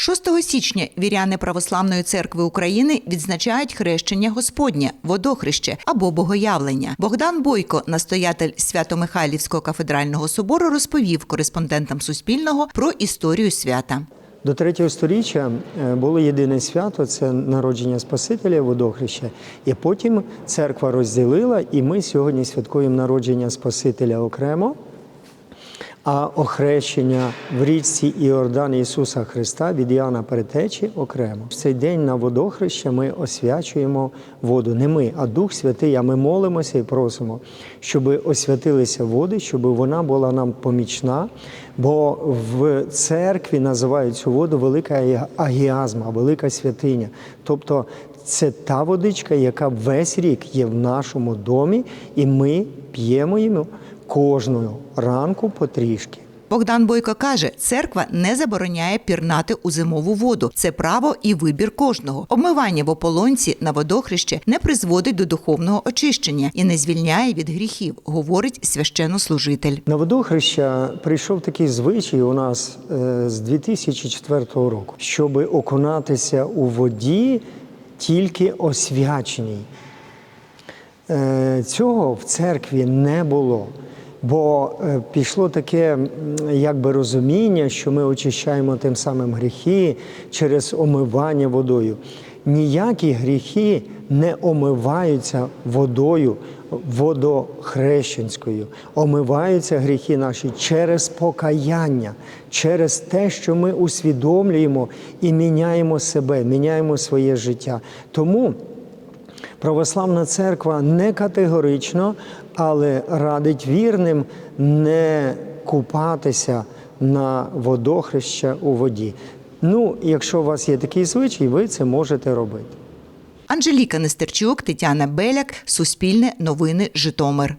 6 січня віряни Православної церкви України відзначають хрещення Господнє, водохреще або богоявлення. Богдан Бойко, настоятель Свято-Михайлівського кафедрального собору, розповів кореспондентам Суспільного про історію свята. До третього сторіччя е, було єдине свято це народження Спасителя водохреща. І потім церква розділила, і ми сьогодні святкуємо народження Спасителя окремо, а охрещення в річці Іордан Ісуса Христа від Іоанна Перетечі окремо. В цей день на водохреща ми освячуємо воду. Не ми, а Дух Святий. А ми молимося і просимо, щоб освятилися води, щоб вона була нам помічна. Бо в церкві називають цю воду велика агіазма, велика святиня. Тобто це та водичка, яка весь рік є в нашому домі, і ми п'ємо її кожного ранку потрішки. Богдан Бойко каже, церква не забороняє пірнати у зимову воду. Це право і вибір кожного. Обмивання в ополонці на водохреще не призводить до духовного очищення і не звільняє від гріхів, говорить священнослужитель. На водохреща прийшов такий звичай у нас е, з 2004 року, щоб окунатися у воді тільки освяченій. Е, Цього в церкві не було. Бо е, пішло таке якби розуміння, що ми очищаємо тим самим гріхи через омивання водою. Ніякі гріхи не омиваються водою водохрещенською. Омиваються гріхи наші через покаяння, через те, що ми усвідомлюємо і міняємо себе, міняємо своє життя. Тому Православна церква не категорично, але радить вірним не купатися на водохреща у воді. Ну, якщо у вас є такий звичай, ви це можете робити. Анжеліка Нестерчук, Тетяна Беляк, Суспільне новини, Житомир.